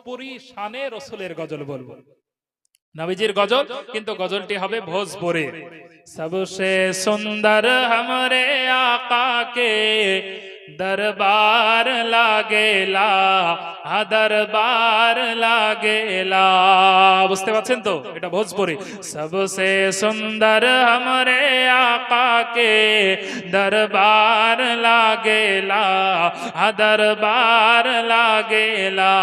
ভোজপুরি শানে রসুলের গজল বলব। নবীজির গজল, কিন্তু গজলটি হবে ভোজপুরে। সবসে সুন্দর হামরে আকা কে दरबार लागेला হা দরবার লাগেলা বুঝতে পারছেন তো এটা ভোজপুরি সবসে সুন্দর हमरे आका के दरबार लागेला হা दरबार लागेला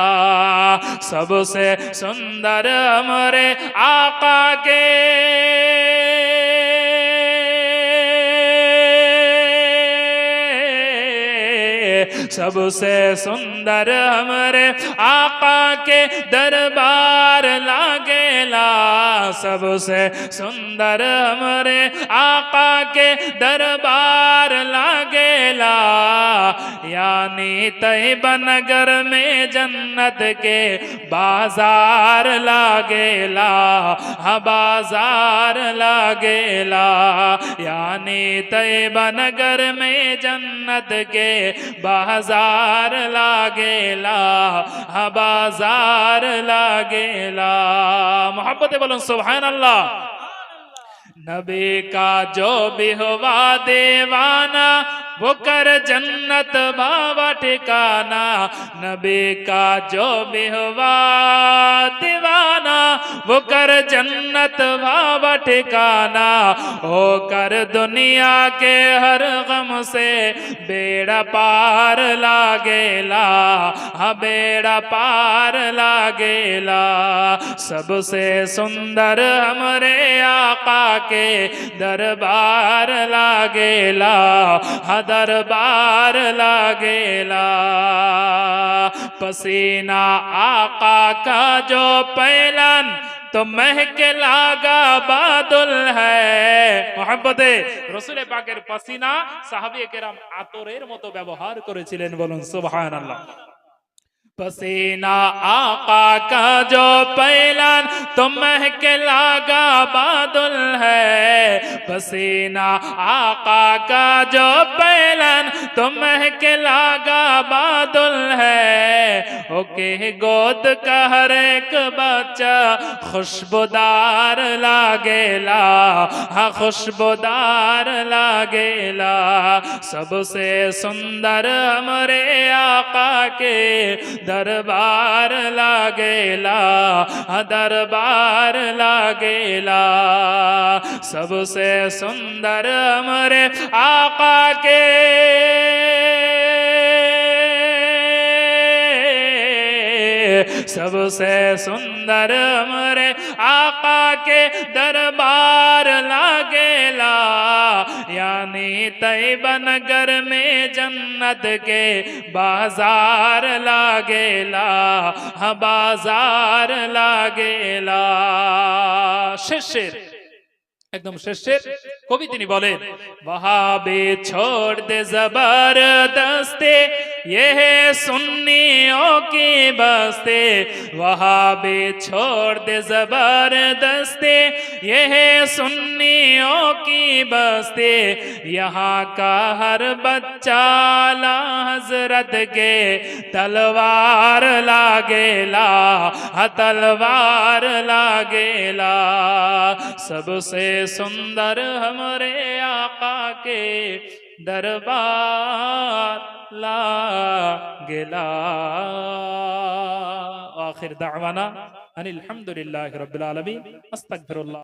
सबसे सुंदर हमरे आका के सबसे सुंदर हमरे आका के दरबार लागेला सबसे सुंदर हमरे आका के दरबार लागेला यानी तैबनगर में जन्नत के बाजार लागेला हाँ बाजार लागेला यानी तैबनगर में जन्नत के बाजार लागेला हाँ बाजार लागेला मोहब्बत बोलो सुबहान अल्लाह نبی کا جو بھی ہوا دیوانہ وہ کر جنت بابا ٹھکانا نبی کا جو بھی ہوا دیوانا وہ کر جنت بابا ٹھکانا ہو کر دنیا کے ہر غم سے بیڑا پار لا ہاں بیڑا پار لا سب سے سندر ہمارے آقا کے دربار لا ہاں دربار لا پسینہ آقا کا جو پیلن महके लागा बादल है মোহাম্মদে রসুল পাকের পাসিনা সাহাবি কেরাম আতরের মতো ব্যবহার করেছিলেন বলুন সুবহানাল্লাহ पसीना आका का जो पैलान तो महके लागा बादल है पसीना आका का जो पैलान तो महके लागा बादल है کہ گود کا ہر ایک بچہ خوشبودار لاگیلا ہاں خوشبودار لاگیلا۔ سب سے سندر ہمارے آقا کے دربار لاگیلا ہاں دربار لاگیلا۔ سب سے سندر امرے آقا کے सबसे सुंदर हमरे आका के दरबार लागेला यानी तैबनगर में जन्नत के बाजार लागेला हाँ बाजार लागेला শেষের একদম শেষের কবি তিনি বলেন یہ سنیوں کی بستے وہاں بھی چھوڑ دے زبردستے یہ سنیوں کی بستے یہاں کا ہر بچہ لا حضرت کے تلوار لاگے لا ہاں تلوار لا لا۔ سب سے سندر ہمارے آقا کے دربار গেলা। আখির দাওয়ানা আনিল হামদুলিল্লাহ রবিল আলমী আস্তাক ফিরুল্লাহ